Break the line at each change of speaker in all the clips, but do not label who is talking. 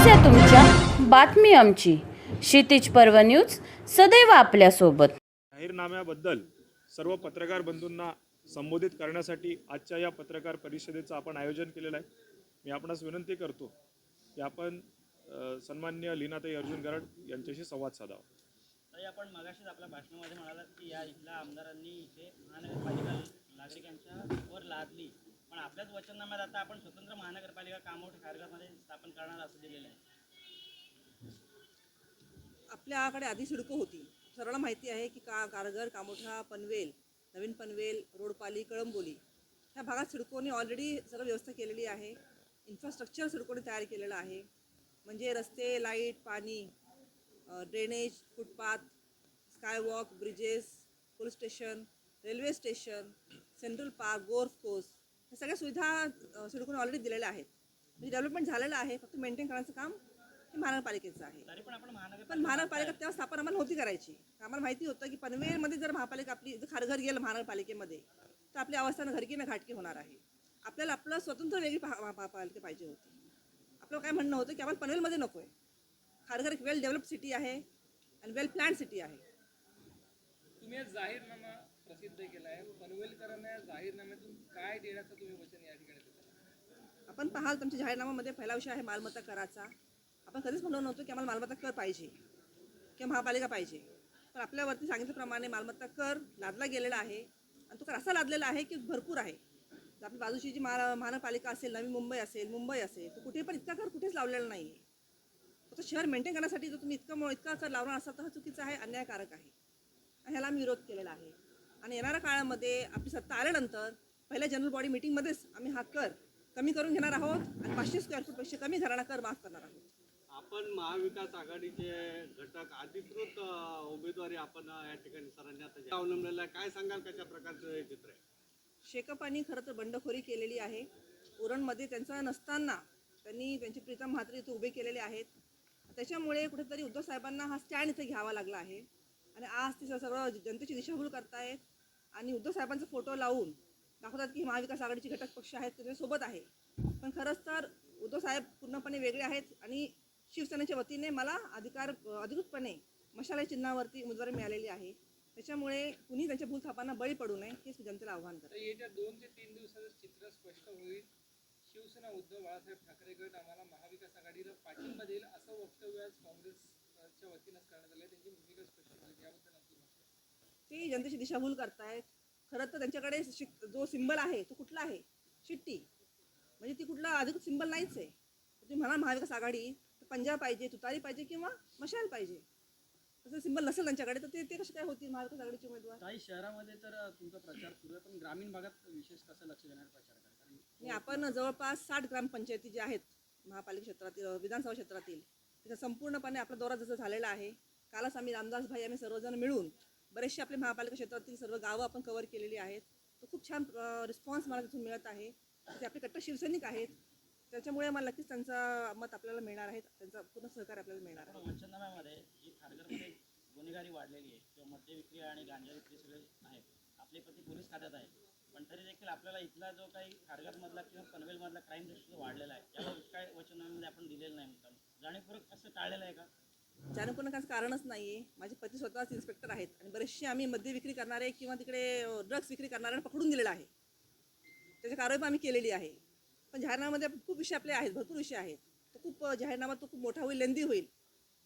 समस्या तुमच्या बातमी आमची. क्षितिज पर्व न्यूज सदैव आपल्यासोबत.
जाहीरनाम्याबद्दल सर्व पत्रकार बंधूंना संबोधित करण्यासाठी आजच्या या पत्रकार परिषदेचं आपण आयोजन केलेलं आहे. मी आपणास विनंती करतो की आपण अ, सन्माननीय लीनाताई अर्जुन गरड यांच्याशी संवाद साधावा.
ताई आपण मगाशीच आपल्या भाषणामध्ये म्हणालात की या इथल्या आमदारांनी इथे महानगरपालिका नागरिकांच्या वर लादली. पण आपल्याच वचननाम्यात आता आपण स्वतंत्र महानगरपालिका कामोठ कारगरमध्ये स्थापन करणार असं दिलेलं आहे.
आपल्याकडे आधी सिडको होती. सर्वांना माहिती आहे की का कारगर कामोठा पनवेल नवीन पनवेल रोडपाली कळंबोली ह्या भागात सिडकोने ऑलरेडी सर्व व्यवस्था केलेली आहे. इन्फ्रास्ट्रक्चर सिडकोने तयार केलेलं आहे. म्हणजे रस्ते लाइट पाणी drainage footpath skywalk bridges police station railway station central park golf course सगळ्या सुविधा सिडकोने ऑलरेडी दिलेल्या आहेत. म्हणजे डेव्हलपमेंट झालेलं आहे फक्त मेंटेन करण्याचं काम हे महानगरपालिकेचं आहे.
पण
महानगरपालिका तेव्हा स्थापना आम्हाला नव्हती करायची. आम्हाला माहिती होतं की पनवेलमध्ये जर महापालिका आपली जर खारघर गेलं महानगरपालिकेमध्ये तर आपली अवस्था घरकी ना घाटकी होणार आहे. आपल्याला आपलं स्वतंत्र वेगळी महा- महापालिका पाहिजे होती. आपलं काय म्हणणं होतं की आम्हाला पनवेलमध्ये नको आहे खारघर एक वेल डेव्हलप सिटी आहे आणि वेल प्लॅन सिटी आहे.
तुम्ही जाहीरनामा प्रसिद्ध केला आहे. पनवेलकरांना जाहीरनाम्यातून काय देण्याचं तुम्ही वचन या ठिकाणी
आपण पाहाल तुमच्या जाहीरनाम्यामध्ये पहिला विषय आहे मालमत्ता कराचा. आपण कधीच म्हणलो नव्हतो की आम्हाला मालमत्ता कर पाहिजे किंवा महापालिका पाहिजे. पण आपल्यावरती सांगितल्याप्रमाणे मालमत्ता कर लादला गेलेला आहे. आणि तो कर असा लादलेला आहे की भरपूर आहे. आपली बाजूची जी महा महानगरपालिका असेल नवी मुंबई असेल मुंबई असेल तो कुठे पण इतका कर कुठेच लावलेला नाही आहे फक्त शहर मेंटेन करण्यासाठी जर तुम्ही इतकं इतका कर लावणार असाल तर हा चुकीचा आहे अन्यायकारक आहे. ह्याला आम्ही विरोध केलेला आहे. आणि येणाऱ्या काळामध्ये आपली सत्ता आल्यानंतर पहिल्या जनरल बॉडी मिटिंगमध्येच आम्ही हा कर कमी करून घेणार आहोत आणि पाचशे स्क्वेअर फूटपेक्षा कमी घराणा कर माफ करणार आहोत.
आपण महाविकास आघाडीचे घटक अधिकृत उमेदवारी आपण या ठिकाणी सरांनी आता अवलंबलेलं काय सांगाल कशा प्रकारचं हे चित्र आहे?
शेकपानी खरं तर बंडखोरी केलेली आहे. उरणमध्ये त्यांचं नसताना त्यांनी त्यांचे प्रीतम म्हात्रे इथे उभे केलेले आहेत. त्याच्यामुळे कुठेतरी उद्धव साहेबांना हा स्टँड इथे घ्यावा लागला आहे. आणि आज ते सगळं जनतेची दिशाभूल करतायत. आणि उद्धव साहेबांचा फोटो लावून दाखवतात की महाविकास आघाडीचे घटक पक्ष आहेत त्याच्यासोबत आहे. पण खरंच तर उद्धव साहेब पूर्णपणे वेगळे आहेत आणि शिवसेनेच्या वतीने मला अधिकार अधिकृतपणे मशाला चिन्हावरती उमेदवारी मिळालेली आहे. त्याच्यामुळे कुणी त्यांच्या भूलथापांना बळी पडू नये हेच जनतेला आव्हान करते.
येत्या दोन ते तीन दिवसाचं चित्र स्पष्ट होईल. शिवसेना उद्धव बाळासाहेब ठाकरे गट आम्हाला महाविकास आघाडीला पाठिंबा देईल असं वक्तव्य आज काँग्रेसच्या वतीनं करण्यात आलं त्यांची भूमिका स्पष्ट झाली याबद्दल
ते जनतेची दिशाभूल करतायत खरं तर त्यांच्याकडे शिक जो सिंबल आहे तो कुठला आहे? शिट्टी. म्हणजे ती कुठला अधिकृत सिंबल नाहीच आहे. तुम्ही म्हणा महाविकास आघाडी तर पंजाब पाहिजे तुतारी पाहिजे किंवा मशाल पाहिजे. तसं सिंबल नसेल त्यांच्याकडे तर ते ते कसे काय होतील महाविकास आघाडीचे उमेदवार?
काही शहरामध्ये तर तुमचा प्रचार सुरू आहे पण ग्रामीण भागात विशेष कसं लक्ष देणार प्रचार
आणि आपण जवळपास साठ ग्रामपंचायती ज्या आहेत महापालिका क्षेत्रातील विधानसभा क्षेत्रातील तिथं संपूर्णपणे आपला दौरा जसं झालेला आहे कालच आम्ही रामदास भाई आम्ही सर्वजण मिळून बरेचसे आपले महापालिका क्षेत्रातील सर्व गावं आपण कव्हर केलेली आहेत. तर खूप छान रिस्पॉन्स मला तिथून मिळत आहे. ते आपले कट्टर शिवसैनिक आहेत. त्याच्यामुळे मला नक्कीच त्यांचा मत आपल्याला मिळणार आहे. त्यांचा पूर्ण सहकार आपल्याला मिळणार आहे.
पंचनाम्यामध्ये जी खारघरमध्ये गुन्हेगारी वाढलेली आहे किंवा मद्य विक्री आणि गांजा विक्री सगळे आहेत. आपले पती पोलीस खात्यात आहे पण तरी देखील आपल्याला इथला जो काही खारघरमधला किंवा पनवेलमधला क्राईम रेट वाढलेला आहे याला काय वचनामध्ये आपण दिलेलं नाही म्हणतात. जाणीवपूर्वक असं टाळलेलं आहे का?
जाणीवपूर्ण काही कारणच नाही आहे माझे पती स्वतःच इन्स्पेक्टर आहेत आणि बरेचसे आम्ही मद्य विक्री करणारे किंवा तिकडे ड्रग्स विक्री करणाऱ्यांना पकडून दिलेलं आहे. त्याची कारवाई पण आम्ही केलेली आहे. पण जाहीरनाम्यामध्ये खूप विषय आपले आहेत भरपूर विषय आहेत. तो खूप जाहीरनामा तो खूप मोठा होईल लेंदी होईल.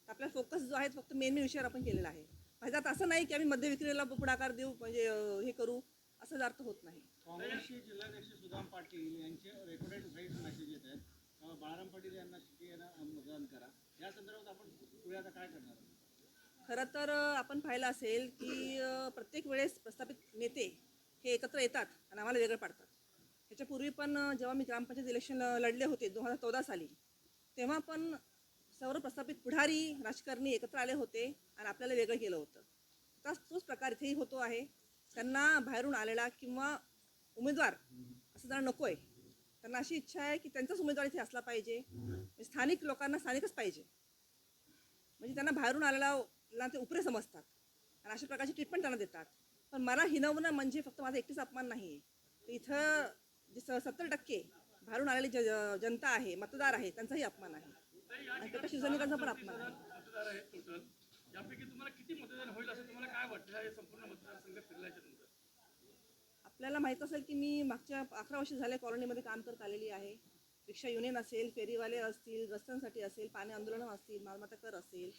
आपला फोकस जो आहे फक्त मेन मेन विषयावर आपण केलेला आहे. माझ्या आता असं नाही की आम्ही मद्य विक्रीला पुढाकार देऊ म्हणजे हे करू असं अर्थ होत नाही.
काँग्रेसचे जिल्हाध्यक्ष सुदाम पाटील यांचे रेकॉर्डेड व्हाईट मेसेज येत आहेत बाळाराम पाटील यांना शिटी यांना मतदान करा. या संदर्भात आपण पुढे आता काय करणार
खरं तर आपण पाहिलं असेल की प्रत्येक वेळेस प्रस्थापित नेते हे एकत्र येतात आणि आम्हाला वेगळं पाडतात. ह्याच्यापूर्वी पण जेव्हा मी ग्रामपंचायत इलेक्शन लढले होते दोन हजार चौदा साली तेव्हा पण सर्व प्रस्थापित पुढारी राजकारणी एकत्र आले होते आणि आपल्याला वेगळं केलं होतं. तोच तोच प्रकार इथेही होतो आहे. त्यांना बाहेरून आलेला किंवा उमेदवार असं जरा नको आहे त्यांना अशी इच्छा आहे की त्यांचाच उमेदवार इथे असला पाहिजे. म्हणजे स्थानिक लोकांना स्थानिकच पाहिजे. म्हणजे त्यांना बाहेरून आलेला ते उपरे समजतात. आणि अशा प्रकारची ट्रीटमेंट त्यांना देतात. पण मला हिनवणं म्हणजे फक्त माझा एकटीच अपमान नाही आहे तर इथं जे स सत्तर टक्के बाहेरून आलेली ज जनता आहे मतदार आहे त्यांचाही अपमान आहे. आणि गट शिवसैनिकांचा पण अपमान आहे.
यापैकी तुम्हाला किती मतदान होईल असं तुम्हाला काय वाटतं? संपूर्ण मतदारसंघ फिरल्याच्या
आपल्याला माहीत असेल की मी मागच्या अकरा वर्ष झाले कॉलनीमध्ये काम करत आलेली आहे. रिक्षा युनियन असेल फेरीवाले असतील रस्त्यांसाठी असेल पाणी आंदोलनं असतील मालमत्ता कर असेल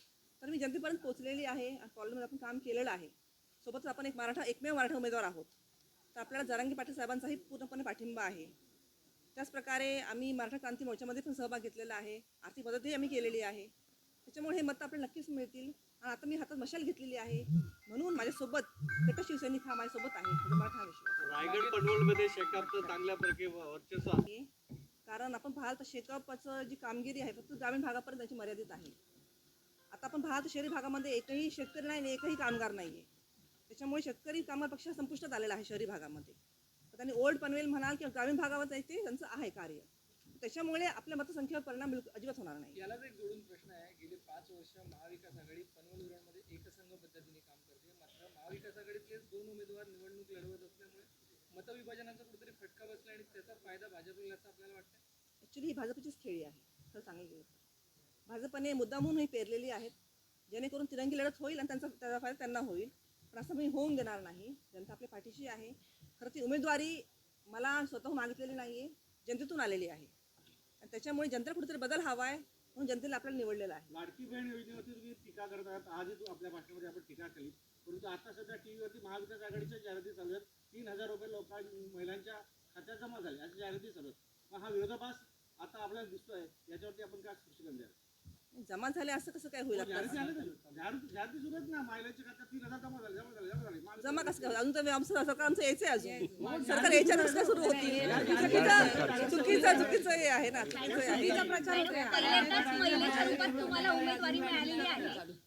तर मी जनतेपर्यंत पोचलेली आहे आणि कॉलनीमध्ये आपण काम केलेलं आहे. सोबतच आपण एक मराठा एकमेव मराठा उमेदवार आहोत. तर आपल्याला जरांगी पाटील साहेबांचाही पूर्णपणे पाठिंबा आहे. त्याचप्रकारे आम्ही मराठा क्रांती मोर्चामध्ये पण सहभाग घेतलेला आहे. आर्थिक मदतही आम्ही केलेली आहे. त्याच्यामुळे हे मत आपल्याला नक्कीच मिळतील. आणि आता मी हातात मशाल घेतलेली आहे. म्हणून माझ्यासोबत गट शिवसैनिक हा माझ्यासोबत आहे. म्हणजे विश्वास
रायगड शेकापचं वर्चस्व आहे.
आहे. कारण आपण पाहाल तर शेकापाचं जी कामगिरी आहे फक्त ग्रामीण भागापर्यंत त्याची मर्यादित आहे. आता आपण पाहाल तर शहरी भागामध्ये एकही शेतकरी नाही आणि एकही कामगार नाही आहे त्याच्यामुळे शेतकरी कामगार पक्ष संपुष्टात आलेला आहे शहरी भागामध्ये. त्यांनी ओल्ड पनवेल म्हणाल किंवा ग्रामीण भागावर जायचे त्यांचं आहे कार्य. त्याच्यामुळे आपल्या मतसंख्येवर परिणाम बिलकुल अजिबात होणार नाही.
यालाच एक जोडून प्रश्न आहे. गेली पाच वर्ष महाविकास आघाडी पनवेल उरणमध्ये एकसंघ पद्धतीने काम करते. मात्र महाविकास आघाडीतले दोन उमेदवार निवडणूक लढवत असल्यामुळे मतविभाजनाचा कुठेतरी फटका बसला आणि त्याचा फायदा भाजपला असं आपल्याला वाटतं
ॲक्च्युली ही भाजपचीच खेळी आहे. खरं सांगायला गेलं तर. भाजपने मुद्दामून ही पेरलेली आहेत. जेणेकरून तिरंगी लढत होईल आणि त्यांचा त्याचा फायदा त्यांना होईल. पण असं मी होऊन देणार नाही. जनता आपल्या पाठीशी आहे. खरं ती उमेदवारी मला स्वतःहून मागितलेली नाही आहे जनतेतून आलेली आहे. आणि त्याच्यामुळे जनतेला कुठेतरी बदल हवा आहे म्हणून जनतेला आपल्याला निवडलेलं आहे.
लाडकी बहीण योजनेवरती तुम्ही टीका करत आहात. आजही तू आपल्या भाषणामध्ये आपण टीका केली. परंतु आता सध्या टी व्हीवरती महाविकास आघाडीच्या जाहिराती चालू आहेत. तीन हजार रुपये लोकां महिलांच्या खात्यात जमा झाले. अशा जाहिराती चालू आहेत. मग हा विरोधाभास आता आपल्याला दिसतोय. याच्यावरती आपण काय स्पष्टीकरण द्याल?
जमा झाले असं कसं काय होईल
जमा झाले जमा झाले जमा झाले. माणसं-
जमा कसं काय अजून तर आमचं सरकार आमचं यायचं आहे अजून. सरकार यायच्या कसं काय सुरू होतील? चुकीचं चुकीचं चुकीचं हे आहे ना. चुकीचं हे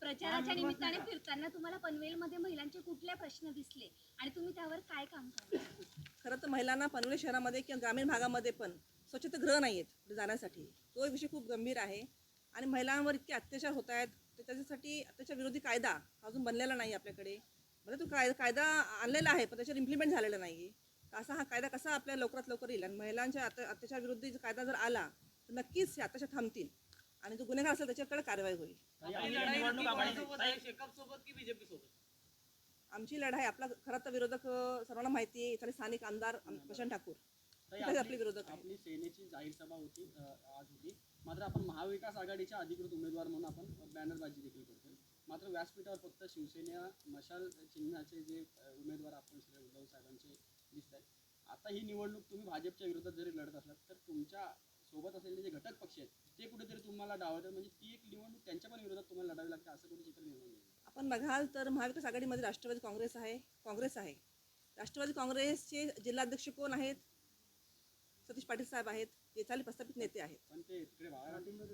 प्रचाराच्या निमित्ताने फिरताना तुम्हाला पनवेलमध्ये महिलांचे कुठले प्रश्न दिसले? आणि तुम्ही त्यावर काय काम करणार
खरं तर महिलांना पनवेल शहरामध्ये किंवा ग्रामीण भागामध्ये पण स्वच्छतागृह नाही आहेत जाण्यासाठी. तो एक विषय खूप गंभीर आहे. आणि महिलांवर इतके अत्याचार होत आहेत तर त्याच्यासाठी अत्याचार विरोधी कायदा हा अजून बनलेला नाही आपल्याकडे. म्हणजे तो कायदा कायदा आणलेला आहे पण त्याच्यावर इम्प्लिमेंट झालेला नाही असा हा कायदा कसा आपल्या लवकरात लवकर येईल? आणि महिलांच्या अत्या अत्याचार विरोधी जर कायदा जर आला तर नक्कीच हे अत्याचार थांबतील. आणि जो गुन्हेगार असेल त्याच्याकडे कारवाई होईल.
निवडणूक आघाडी
सोबत की बीजेपी सोबत?
आमची लढाई आपला खरं तर विरोधक सर्वांना माहिती आहे. इथले स्थानिक आमदार आम- प्रशांत ठाकूर. आपले विरोधक
आपली सेनेची जाहीर सभा होती आज होती. मात्र आपण महाविकास आघाडीच्या अधिकृत उमेदवार म्हणून आपण बॅनरबाजी देखील करतोय. मात्र व्यासपीठावर फक्त शिवसेना मशाल चिन्हाचे जे उमेदवार आपण श्री उद्धव साहेबांचे दिसत आहेत आता ही निवडणूक तुम्ही भाजपच्या विरोधात जरी लढत असलात तर तुमच्यासोबत असलेले जे घटक पक्ष आहेत ते कुठेतरी तुम्हाला डावतात म्हणजे ती एक निवडणूक त्यांच्या पण विरोधात तुम्हाला लढावी लागते असं कुठे चित्र निर्माण
आपण बघाल तर महाविकास आघाडीमध्ये राष्ट्रवादी काँग्रेस आहे काँग्रेस आहे. राष्ट्रवादी काँग्रेसचे जिल्हाध्यक्ष कोण आहेत? सतीश पाटील साहेब आहेत जे चाली प्रस्थापित नेते आहेत.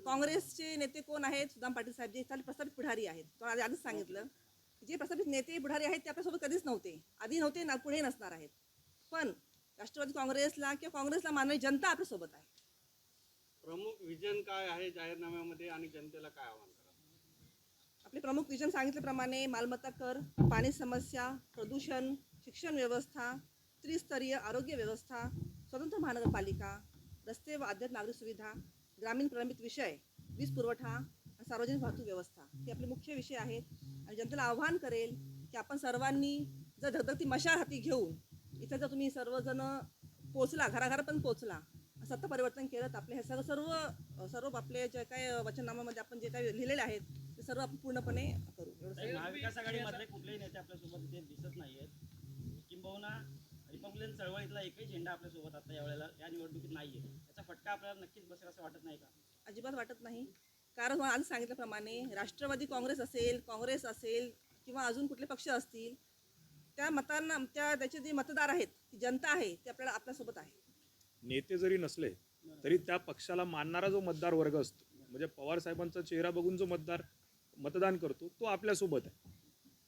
काँग्रेसचे नेते कोण आहेत? सुदाम पाटील साहेब जे चाली प्रस्थापित पुढारी आहेत. तो आधी आधीच सांगितलं जे प्रस्थापित नेते पुढारी आहेत ते आपल्यासोबत कधीच नव्हते. आधी नव्हते ना पुढे नसणार आहेत. पण राष्ट्रवादी काँग्रेसला किंवा काँग्रेसला मानणारी जनता आपल्यासोबत आहे.
प्रमुख विजन काय आहे जाहीरनाम्यामध्ये आणि जनतेला काय आव्हान
आपले प्रमुख विजन सांगितल्याप्रमाणे मालमत्ता कर पाणी समस्या प्रदूषण शिक्षण व्यवस्था त्रिस्तरीय आरोग्य व्यवस्था स्वतंत्र महानगरपालिका रस्ते व आद्यत नागरिक सुविधा ग्रामीण प्रलंबित विषय वीज पुरवठा आणि सार्वजनिक वाहतूक व्यवस्था हे आपले मुख्य विषय आहेत. आणि जनतेला आव्हान करेल की आपण सर्वांनी जर धगधगती मशाल हाती घेऊन इथं जर तुम्ही सर्वजण पोचला घराघरापर्यंत पोचला सत्ता परिवर्तन केलं तर आपले हे सर्व सर्व सर्व आपले जे काय वचननामामध्ये आपण जे काही लिहिलेले आहेत ते सर्व आपण पूर्णपणे करू.
महाविकास आघाडीमधले कुठलेही नेते आपल्यासोबत इथे दिसत आहेत किंबहुना रिपब्लिकन चळवळीतला एकही झेंडा आपल्यासोबत आता यावेळेला या निवडणुकीत नाहीये. याचा फटका आपल्याला नक्कीच बसेल असं वाटत नाही का?
अजिबात वाटत नाही. कारण आधी सांगितल्याप्रमाणे राष्ट्रवादी काँग्रेस असेल काँग्रेस असेल किंवा अजून कुठले पक्ष असतील त्या मतांना त्या त्याचे जे मतदार आहेत ती जनता आहे ते आपल्याला आपल्यासोबत आहे.
नेते जरी नसले तरी त्या पक्षाला मानणारा जो मतदार वर्ग असतो म्हणजे पवार साहेबांचा चेहरा बघून जो मतदार मतदान करतो तो आपल्यासोबत आहे.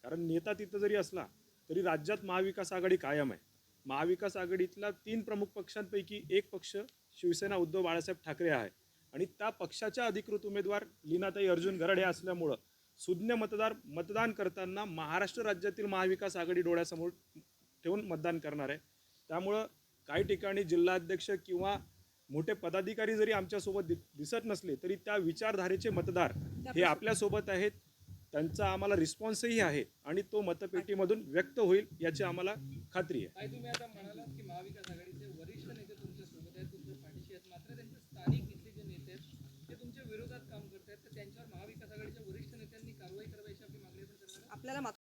कारण नेता तिथं जरी असला तरी राज्यात महाविकास आघाडी कायम आहे. महाविकास आघाडीतला तीन प्रमुख पक्षांपैकी एक पक्ष शिवसेना उद्धव बाळासाहेब ठाकरे आहे. आणि त्या पक्षाच्या अधिकृत उमेदवार लीनाताई अर्जुन गरड हे असल्यामुळं सुज्ञ मतदार मतदान करताना महाराष्ट्र राज्यातील महाविकास आघाडी डोळ्यासमोर ठेवून मतदान करणार आहे. त्यामुळं काही ठिकाणी जिल्हाध्यक्ष किंवा मोठे पदाधिकारी जरी आमच्यासोबत दि दिसत नसले तरी त्या विचारधारेचे मतदार हे आपल्यासोबत आहेत. त्यांचा आम्हाला रिस्पॉन्सही आहे आणि तो मतपेटीमधून व्यक्त होईल याची आम्हाला खात्री आहे
तुम्ही आता म्हणालात की महाविकास आघाडीचे वरिष्ठ नेते तुमच्यासोबत आहेत तुमच्या पाठीशी आहेत मात्र त्यांचे स्थानिक इथले जे नेते आहेत ते तुमच्या विरोधात काम करत आहेत तर त्यांच्यावर महाविकास आघाडीच्या वरिष्ठ नेत्यांनी कारवाई करावी अशी आपली मागणी पण करणार आहे?
आपल्याला